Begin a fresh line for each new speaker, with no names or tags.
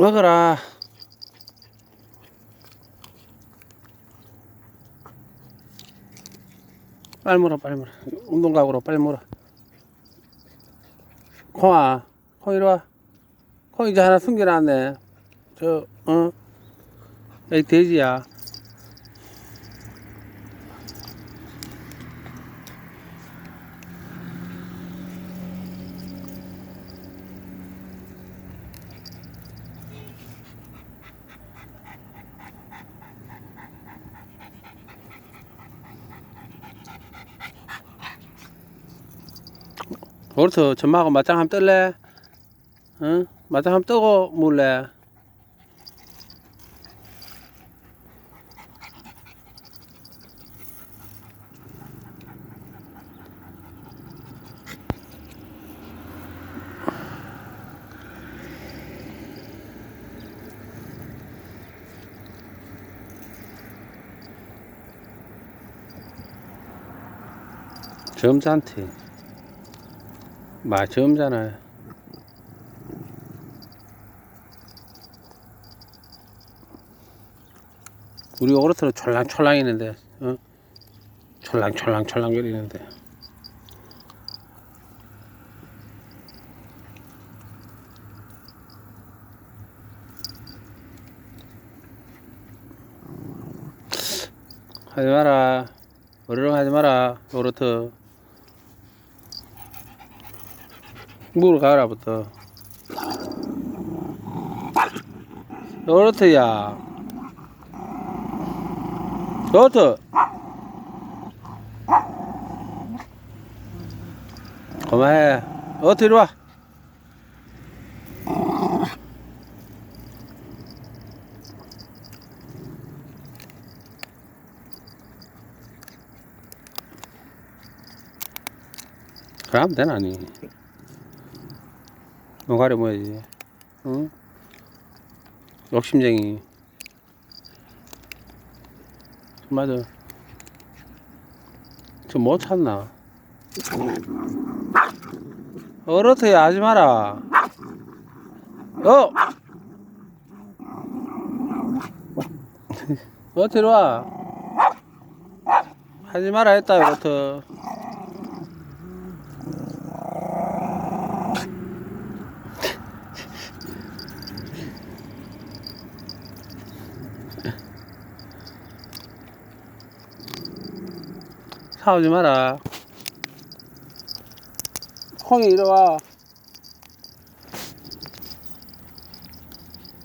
먹어라. 빨리 물어, 빨리 물어. 운동각으로 빨리 물어. 콩아, 콩 이리 와. 콩 이제 하나 숨겨놨네. 저, 어? 여기 돼지야. 오르트 전마하고 맞짱 한번 뜰래? 응? 맞짱 한번 뜨고 물래? 점잖 대. 마 점잖아. 우리 오르트로 촐랑촐랑 있는데, 어? 촐랑촐랑촐랑 거리는데. 하지 마라. 어르렁 하지 마라, 오르트. 물어 가라부터. 오르트야. 오르트. 그만해. 오르트 이리 와. 그러면 되나 니. 노가리 뭐야지 응? 욕심쟁이. 맞아. 저못 찾나? 어르트야 하지 마라. 어! 어 들어와. 하지 마라 했다 어르트 싸우지 마라. 콩이 이리 와.